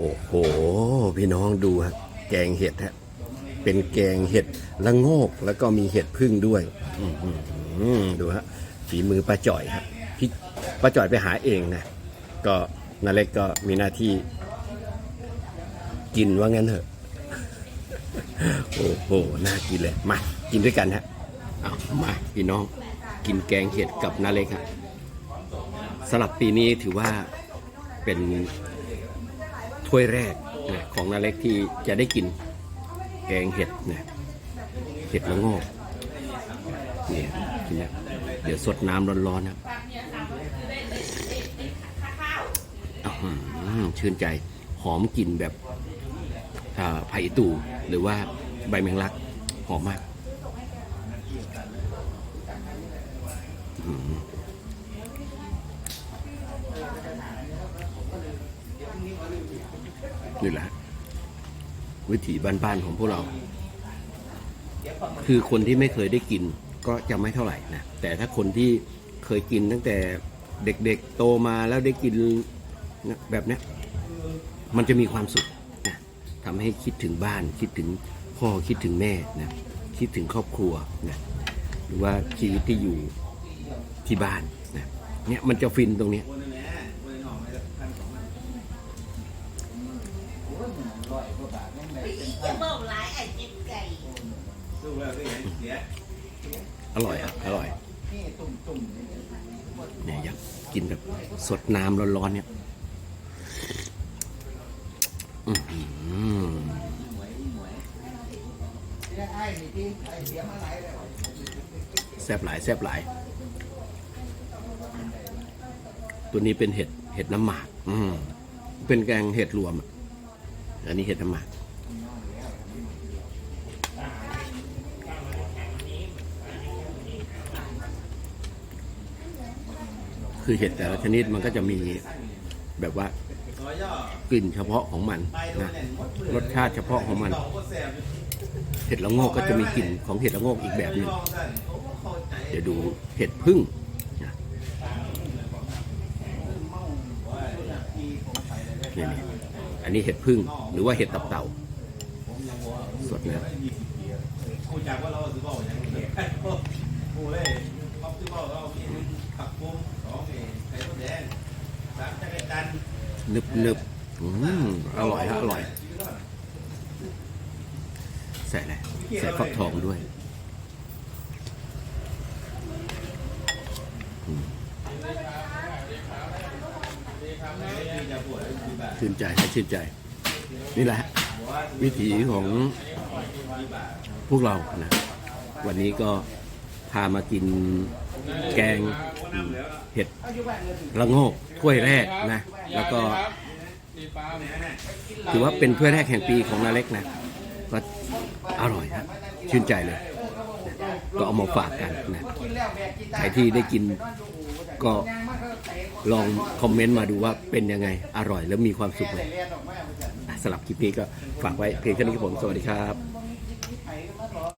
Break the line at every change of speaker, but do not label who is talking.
โอ้โห พี่น้องดูฮะแกงเห็ดฮะเป็นแกงเห็ดละโงกแล้วก็มีเห็ดพึ่งด้วยอืดูฮะฝีมือป้าจ่อยฮะพี่ป้าจ่อยไปหาเองนะก็นาเล็กก็มีหน้าที่ กินว่างั้นเถอะ โอ้โหน่ากินเลยมากินด้วยกันฮะเอามาพี่น้องกินแกงเห็ดกับนาเล็กฮะสำหรับปีนี้ถือว่าเป็น ถ้วยแรกนะของนาเล็กที่จะได้กินแกงเห็ดนะเห็ดละโงกเนี่ยกินะเดี๋ยวสดน้ำร้อนๆนะอือชื่นใจหอมกลิ่นแบบอ่าไผ่ตู่หรือว่าใบแมงลักหอมมากอือ นี่แหละ วิถีบ้านๆของพวกเรา คือคนที่ไม่เคยได้กินก็จะไม่เท่าไหร่นะ แต่ถ้าคนที่เคยกินตั้งแต่เด็กๆโตมาแล้วได้กินแบบนี้มันจะมีความสุขนะทำให้คิดถึงบ้าน คิดถึงพ่อคิดถึงแม่นะคิดถึงครอบครัวนะหรือว่าชีวิตที่อยู่ที่บ้านนะเนี่ยมันจะฟินตรงนี้ย
จะบอกหลายไอ้เจ็บไก่
อร่อยอะอร่อยเนี่ยอยากกินแบบสดน้ำร้อนๆเนี่ยแซ่บหลายแซ่บหลาย ตัวนี้เป็นเห็ดเห็ดน้ำหมาก อืมเป็นแกงเห็ดรวมอะอันนี้เห็ดน้ำหมาก คือเห็ดแต่ละชนิดมันก็จะมีแบบว่ากลิ่นเฉพาะของมันนะรสชาติเฉพาะของมัน เห็ดละโงกก็จะมีกลิ่นของเห็ดละโงกอีกแบบหนึ่งเดี๋ยวดูเห็ดพึ่งนี่อันนี้เห็ดพึ่งหรือว่าเห็ดตับเต่าสดนะ
กูจากว่าเราซื้อเบาอย่างนี้กูเลยเขาซื้อเบาเราพี่ผักปุ้มสองเองไข่มดแดงสามจักรจันทร์
นึบนึบอืมอร่อยฮะอร่อย ใส่อะไรใส่ฟักทองด้วยชื่นใจให้ชื่นใจ นี่แหละ วิถีของพวกเรานะ วันนี้ก็พามากินแกง เห็ดละโงกถ้วยแรกนะแล้วก็ถือว่าเป็นถ้วยแรกแห่งปีของนาเล็กนะก็อร่อยฮะชื่นใจเลยนะก็เอามาฝากกันนะใครที่ได้กินก็ลองคอมเมนต์มาดูว่าเป็นยังไงอร่อยแล้วมีความสุขไหมสำหรับคลิปนี้ก็ฝากไว้เพียงแค่นี้ครับผมสวัสดีครับ